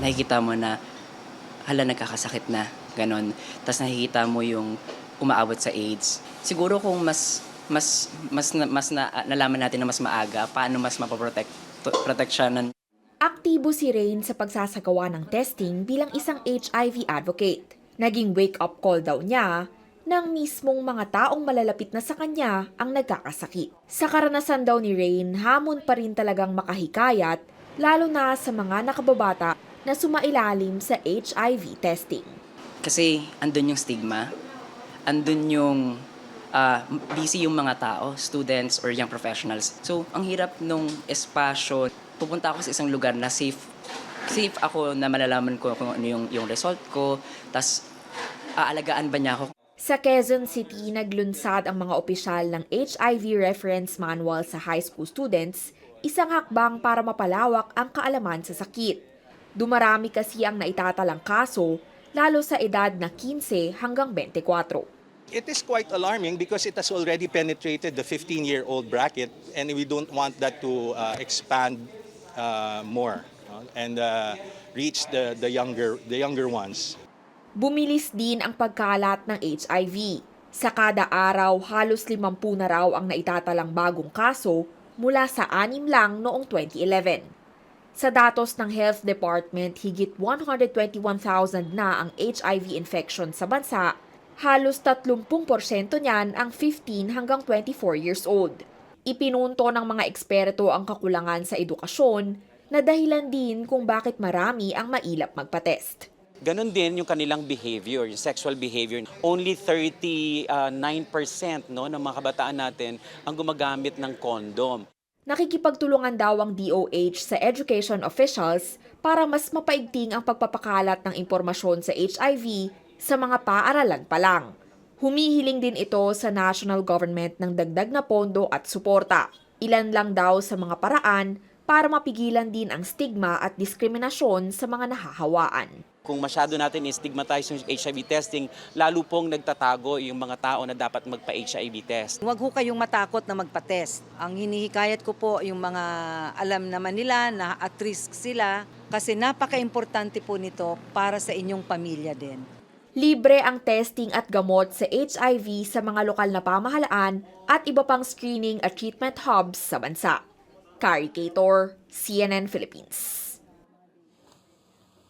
nakikita mo na hala nagkakasakit na, ganon. Tapos nakikita mo yung umaabot sa AIDS. Siguro kung mas mas mas mas na, nalaman natin na mas maaga paano mas mapoprotect proteksyonan Aktibo si Rain sa pagsasagawa ng testing bilang isang HIV advocate. Naging wake-up call daw niya ng mismong mga taong malalapit na sa kanya ang nagkakasakit. Sa karanasan daw ni Rain, hamon pa rin talagang makahikayat, lalo na sa mga nakababata na sumailalim sa HIV testing. Kasi andun yung stigma, andun yung ah, busy yung mga tao, students or young professionals. So, ang hirap nung espasyo, pupunta ako sa isang lugar na safe safe ako na malalaman ko kung ano yung, yung result ko, tas aalagaan ba niya ako Sa Quezon City, naglunsad ang mga opisyal ng HIV Reference Manual sa high school students, isang hakbang para mapalawak ang kaalaman sa sakit. Dumarami kasi ang naitatalang kaso, lalo sa edad na 15 hanggang 24. It is quite alarming because it has already penetrated the 15-year-old bracket and we don't want that to uh, expand uh, more uh, and uh, reach the, the, younger, the younger ones. Bumilis din ang pagkalat ng HIV. Sa kada araw, halos 50 na raw ang naitatalang bagong kaso mula sa anim lang noong 2011. Sa datos ng Health Department, higit 121,000 na ang HIV infection sa bansa, halos 30% niyan ang 15 hanggang 24 years old. Ipinunto ng mga eksperto ang kakulangan sa edukasyon na dahilan din kung bakit marami ang mailap magpatest. Ganon din yung kanilang behavior, yung sexual behavior. Only 39% no, ng mga kabataan natin ang gumagamit ng condom. Nakikipagtulungan daw ang DOH sa education officials para mas mapaigting ang pagpapakalat ng impormasyon sa HIV sa mga paaralan pa lang. Humihiling din ito sa national government ng dagdag na pondo at suporta. Ilan lang daw sa mga paraan para mapigilan din ang stigma at diskriminasyon sa mga nahahawaan. Kung masyado natin i-stigmatize yung HIV testing, lalo pong nagtatago yung mga tao na dapat magpa-HIV test. Huwag ho kayong matakot na magpa-test. Ang hinihikayat ko po yung mga alam naman nila na at risk sila kasi napaka-importante po nito para sa inyong pamilya din. Libre ang testing at gamot sa HIV sa mga lokal na pamahalaan at iba pang screening at treatment hubs sa bansa. Carrie Cator, CNN Philippines.